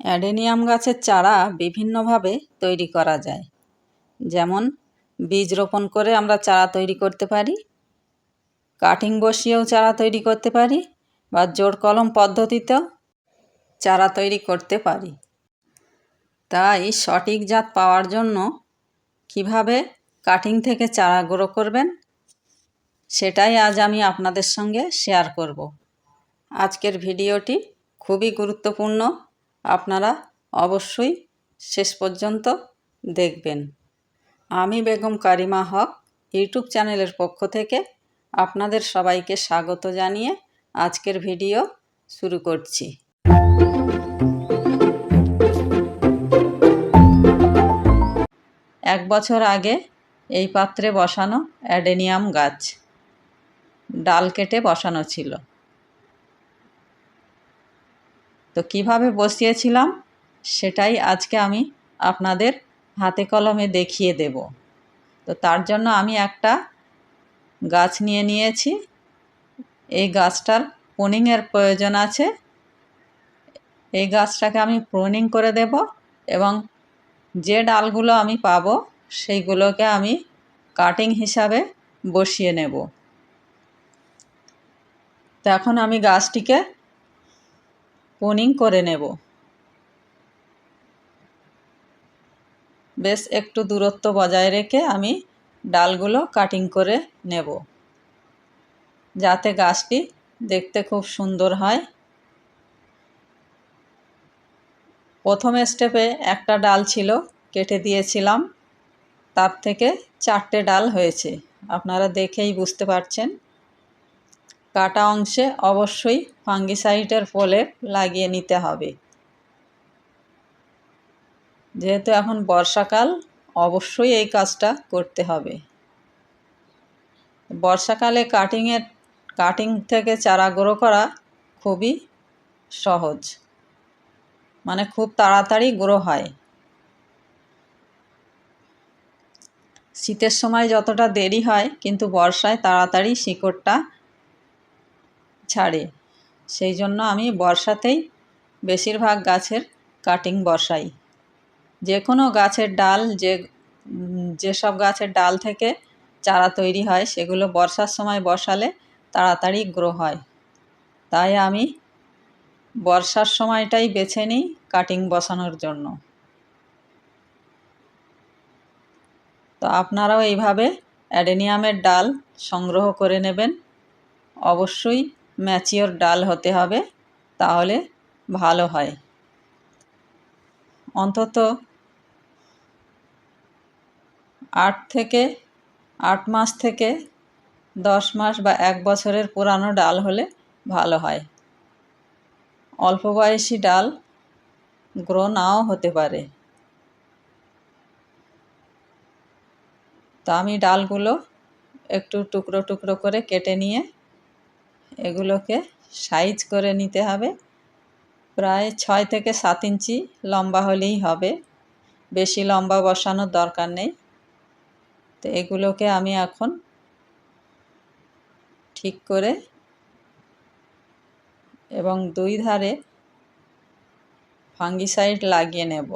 Adenium গাছের চারা বিভিন্নভাবে তৈরি করা যায়। যেমন, বীজ রোপণ করে আমরা চারা তৈরি করতে পারি, কাটিং বসিয়েও চারা তৈরি করতে পারি, বা জোড় কলম পদ্ধতিতেও চারা তৈরি করতে পারি। তাই সঠিক জাত পাওয়ার জন্য কীভাবে কাটিং থেকে চারা গ্রো করবেন, সেটাই আজ আমি আপনাদের সঙ্গে শেয়ার করব। আজকের ভিডিওটি খুবই গুরুত্বপূর্ণ। আপনারা অবশ্যই শেষ পর্যন্ত দেখবেন। আমি বেগম কারিমা হক, ইউটিউব চ্যানেলের পক্ষ থেকে আপনাদের সবাইকে স্বাগত জানিয়ে আজকের ভিডিও শুরু করছি। এক বছর আগে এই পাত্রে বসানো অ্যাডেনিয়াম গাছ, ডাল কেটে বসানো ছিল। তো কীভাবে বসিয়েছিলাম? সেটাই আজকে আমি আপনাদের হাতে কলমে দেখিয়ে দেব। তো তার জন্য আমি একটা গাছ নিয়ে নিয়েছি। এই গাছটার প্রুনিংয়ের প্রয়োজন আছে। এই গাছটাকে আমি প্রুনিং করে দেব এবং যে ডালগুলো আমি পাবো, সেইগুলোকে আমি কাটিং হিসাবে বসিয়ে নেব। তো এখন আমি গাছটিকে প্রুনিং করে নেব। বেশ, একটু দূরত্ব বজায় রেখে আমি ডালগুলো কাটিং করে নেব। যাতে গাছটি দেখতে খুব সুন্দর হয়। প্রথম স্টেপে একটা ডাল ছিল, কেটে দিয়েছিলাম। তার থেকে চারটে ডাল হয়েছে। আপনারা দেখেই বুঝতে পারছেন। কাটা অংশে অবশ্যই ফাঙ্গিসাইডের ফলে লাগিয়ে নিতে হবে। যেহেতু এখন বর্ষাকাল, অবশ্যই এই কাজটা করতে হবে। বর্ষাকালে কাটিংয়ের, কাটিং থেকে চারা গ্রো করা খুবই সহজ। মানে খুব তাড়াতাড়ি গ্রো হয়। শীতের সময় যতটা দেরি হয়, কিন্তু বর্ষায় তাড়াতাড়ি শিকড়টা ছাড়ে। সেই জন্য আমি বর্ষাতেই বেশিরভাগ গাছের কাটিং বসাই। যে কোনো গাছের ডাল, যে, যেসব গাছের ডাল থেকে চারা তৈরি হয়, সেগুলো বর্ষার সময় বসালে তাড়াতাড়ি গ্রো হয়। তাই আমি বর্ষার সময়টাই বেছে নিই কাটিং বসানোর জন্য। তো আপনারাও এইভাবে অ্যাডেনিয়ামের ডাল সংগ্রহ করে নেবেন। অবশ্যই ম্যাচিওর ডাল হতে হবে, তাহলে ভালো হয়। অন্তত আট থেকে, আট মাস থেকে দশ মাস বা এক বছরের পুরানো ডাল হলে ভালো হয়। অল্প বয়সী ডাল গ্রো নাও হতে পারে। তো আমি ডালগুলো একটু টুকরো টুকরো করে কেটে নিয়ে এগুলোকে সাইজ করে নিতে হবে। প্রায় ছয় থেকে সাত ইঞ্চি লম্বা হলেই হবে। বেশি লম্বা বসানোর দরকার নেই। তো এগুলোকে আমি এখন ঠিক করে এবং দুই ধারে ফাঙ্গিসাইড লাগিয়ে নেব।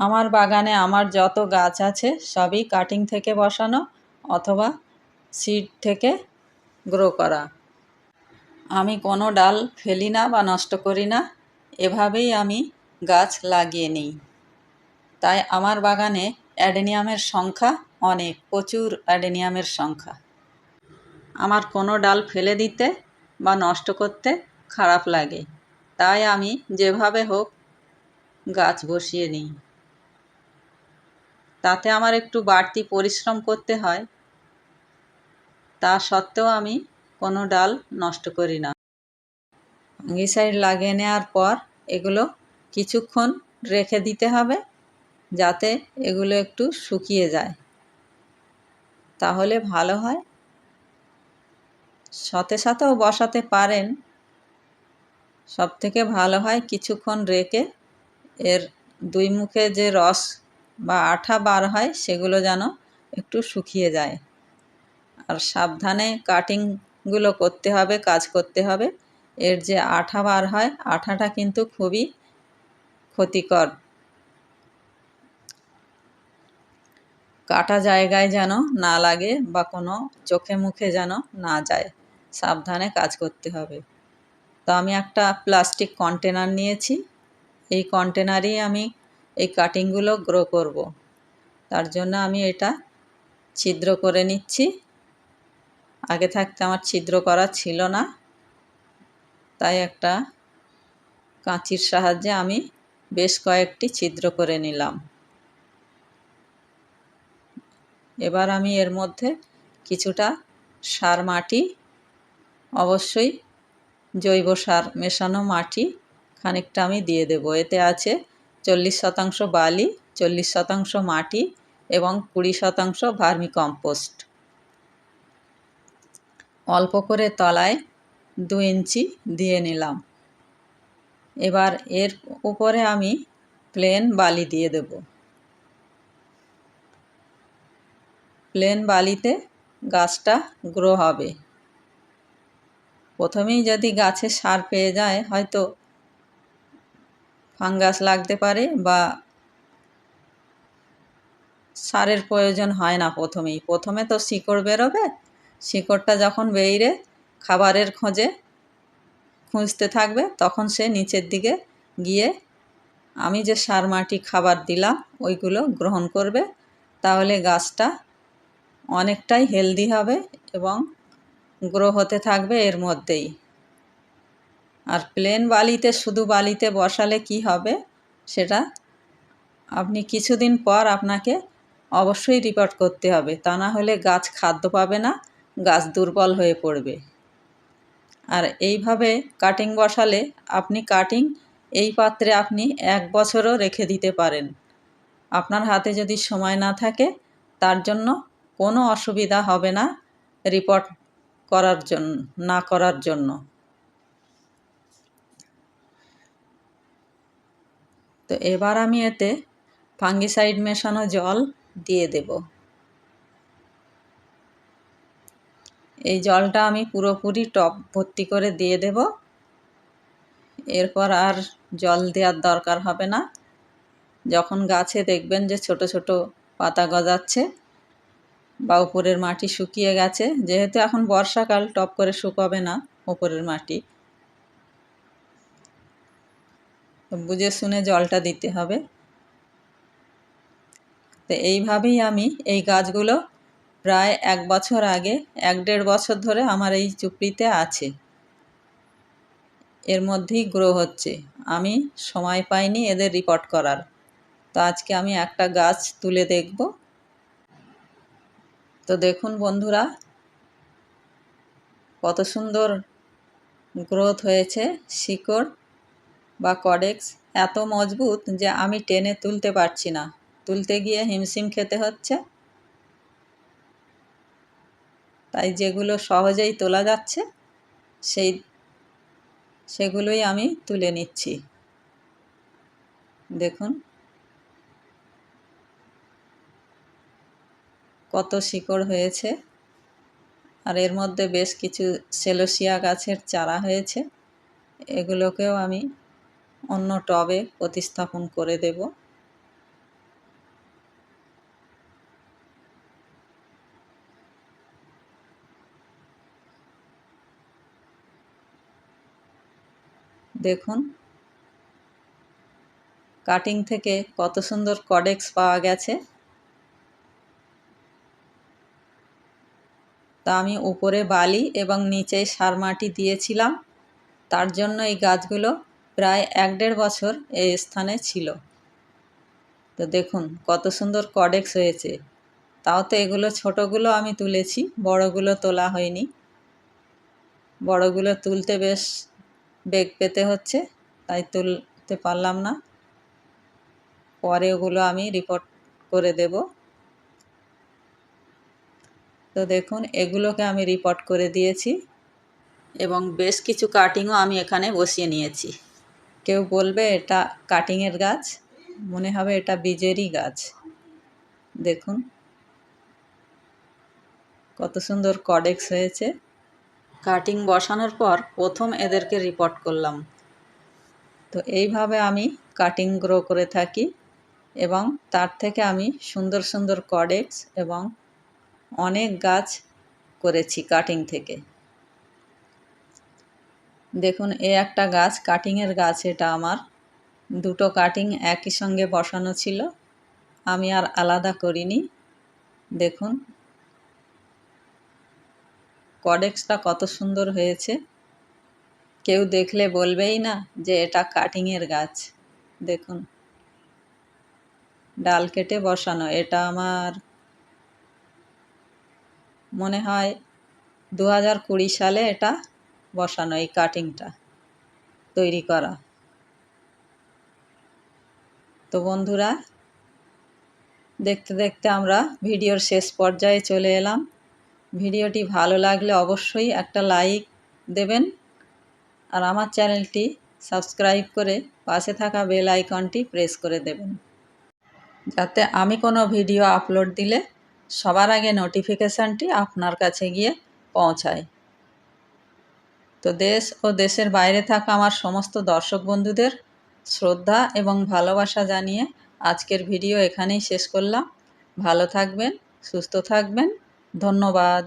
আমার বাগানে আমার যত গাছ আছে, সবই কাটিং থেকে বসানো অথবা সিড থেকে গ্রো করা। আমি কোনো ডাল ফেলি না বা নষ্ট করি না, এভাবেই আমি গাছ লাগিয়ে নিই। তাই আমার বাগানে অ্যাডেনিয়ামের সংখ্যা অনেক, প্রচুর অ্যাডেনিয়ামের সংখ্যা। আমার কোনো ডাল ফেলে দিতে বা নষ্ট করতে খারাপ লাগে, তাই আমি যেভাবে হোক গাছ বসিয়ে নিই। তাতে আমার একটু বাড়তি পরিশ্রম করতে হয়। তা সত্ত্বেও আমি কোনো ডাল নষ্ট করি না। ফাঙ্গিসাইড লাগিয়ে নেওয়ার পর এগুলো কিছুক্ষণ রেখে দিতে হবে যাতে এগুলো একটু শুকিয়ে যায়। তাহলে ভালো হয়। সাথে সাথেও বসাতে পারেন। সব থেকে ভালো হয় কিছুক্ষণ রেখে এর দুই মুখে যে রস বা আঠা বার হয়, সেগুলো যেন একটু শুকিয়ে যায়। আর সাবধানে কাটিংগুলো করতে হবে, কাজ করতে হবে। এর যে আঠা বার হয়, আঠাটা কিন্তু খুবই ক্ষতিকর। কাটা জায়গায় যেন না লাগে বা কোনো চোখে মুখে যেন না যায়, সাবধানে কাজ করতে হবে। তো আমি একটা প্লাস্টিক কন্টেনার নিয়েছি। এই কন্টেনারেই আমি এই কাটিংগুলো গ্রো করব। তার জন্য আমি এটা ছিদ্র করে নিচ্ছি। আগে থাকতে আমার ছিদ্র করা ছিল না। তাই একটা কাঁচির সাহায্যে আমি বেশ কয়েকটি ছিদ্র করে নিলাম। এবার আমি এর মধ্যে কিছুটা সার মাটি, অবশ্যই জৈব সার মেশানো মাটি খানিকটা আমি দিয়ে দেব। এতে আছে চল্লিশ শতাংশ বালি, চল্লিশ শতাংশ মাটি এবং কুড়ি শতাংশ ভার্মি কম্পোস্ট। অল্প করে তলায় দু ইঞ্চি দিয়ে নিলাম। এবার এর উপরে আমি প্লেন বালি দিয়ে দেব। প্লেন বালিতে গাছটা গ্রো হবে। প্রথমেই যদি গাছে সার পেয়ে যায়, হয়তো ফাঙ্গাস লাগতে পারে বা সারের প্রয়োজন হয় না প্রথমেই। প্রথমে তো শিকড় বেরোবে, শিকড়টা যখন বেরিয়ে খাবারের খোঁজে খুঁজতে থাকবে, তখন সে নিচের দিকে গিয়ে, আমি যে সার মাটি খাবার দিলাম, ওইগুলো গ্রহণ করবে, তাহলে গাছটা অনেকটাই হেলদি হবে এবং গ্রো হতে থাকবে এর মধ্যেই। আর প্লেন বালিতে, শুধু বালিতে বসালে কি হবে সেটা আপনি কিছুদিন পর আপনাকে অবশ্যই রিপোর্ট করতে হবে। তা না হলে গাছ খাদ্য পাবে না, গাছ দুর্বল হয়ে পড়বে। আর এইভাবে কাটিং বসালে আপনি কাটিং এই পাত্রে আপনি এক বছরও রেখে দিতে পারেন। আপনার হাতে যদি সময় না থাকে, তার জন্য কোনো অসুবিধা হবে না রিপোর্ট করার জন্য না করার জন্য। তো এবার আমি এতে ফাঙ্গিসাইড মেশানো জল দিয়ে দেব। এই জলটা আমি পুরোপুরি টপ ভর্তি করে দিয়ে দেব। এরপর আর জল দেওয়ার দরকার হবে না। যখন গাছে দেখবেন যে ছোট ছোট পাতা গজাচ্ছে বা উপরের মাটি শুকিয়ে গেছে, যেহেতু এখন বর্ষাকাল টপ করে শুকাবে না উপরের মাটি। বুঝে শুনে জলটা দিতে হবে। তো এইভাবেই আমি এই গাছগুলো প্রায় এক বছর আগে, এক দেড় বছর ধরে আমার এই চুপড়িতে আছে। এর মধ্যেই গ্রো হচ্ছে। আমি সময় পাইনি এদের রিপোর্ট করার। তো আজকে আমি একটা গাছ তুলে দেখব। তো দেখুন বন্ধুরা, কত সুন্দর গ্রোথ হয়েছে, শিকড়। বা কডেক্স এত মজবুত যে আমি টেনে তুলতে পারছি না। তুলতে গিয়ে হিমশিম খেতে হচ্ছে। তাই যেগুলো সহজেই তোলা যাচ্ছে, সেই, সেগুলোই আমি তুলে নিচ্ছি। দেখুন। কত শিকড় হয়েছে। আর এর মধ্যে বেশ কিছু সেলোসিয়া গাছের চারা হয়েছে। এগুলোকেও আমি অন্য টবে প্রতিস্থাপন করে দেব। দেখুন, কাটিং থেকে কত সুন্দর কডেক্স পাওয়া গেছে। তা আমি উপরে বালি এবং নিচে সার মাটি দিয়েছিলাম। তার জন্য এই গাছগুলো প্রায় এক দেড় বছর এই স্থানে ছিল। তো দেখুন, কত সুন্দর কডেক্স হয়েছে। তাও তো এগুলো ছোটোগুলো আমি তুলেছি, বড়গুলো তোলা হয়নি। বড়গুলো তুলতে বেশ বেগ পেতে হচ্ছে, তাই তুলতে পারলাম না। পরে ওগুলো আমি রিপোর্ট করে দেব। তো দেখুন, এগুলোকে আমি রিপোর্ট করে দিয়েছি এবং বেশ কিছু কাটিংও আমি এখানে বসিয়ে নিয়েছি। কেউ বলবে, এটা কাটিংয়ের গাছ? মনে হবে এটা বীজেরই গাছ। দেখুন। কত সুন্দর কডেক্স হয়েছে। কাটিং বসানোর পর প্রথম এদেরকে রিপোর্ট করলাম। তো এইভাবে আমি কাটিং গ্রো করে থাকি এবং তার থেকে আমি সুন্দর সুন্দর কডেক্স এবং অনেক গাছ করেছি কাটিং থেকে। দেখুন, এ একটা গাছ কাটিংয়ের গাছ এটা আমার। দুটো কাটিং একই সঙ্গে বসানো ছিল। আমি আর আলাদা করিনি। দেখুন কডেক্সটা কত সুন্দর হয়েছে। কেউ দেখলে বলবেই না যে এটা কাটিংয়ের গাছ। দেখুন, ডাল কেটে বসানো, এটা আমার মনে হয় দু হাজার কুড়ি সালে এটা বসানো এই কাটিংটা তৈরি করা। তো বন্ধুরা, দেখতে দেখতে আমরা ভিডিওর শেষ পর্যায়ে চলে এলাম। ভিডিওটি ভালো লাগলে অবশ্যই একটা লাইক দেবেন আর আমার চ্যানেলটি সাবস্ক্রাইব করে পাশে থাকা বেল আইকনটি প্রেস করে দেবেন। যাতে আমি কোনো ভিডিও আপলোড দিলে সবার আগে নোটিফিকেশানটি আপনার কাছে গিয়ে পৌঁছায়। তো দেশ ও দেশের বাইরে থাকা আমার সমস্ত দর্শক বন্ধুদের শ্রদ্ধা এবং ভালোবাসা জানিয়ে আজকের ভিডিও এখানেই শেষ করলাম। ভালো থাকবেন, সুস্থ থাকবেন। ধন্যবাদ।